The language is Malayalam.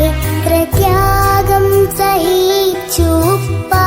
എത്ര ത്യാഗം സഹിച്ചു പാ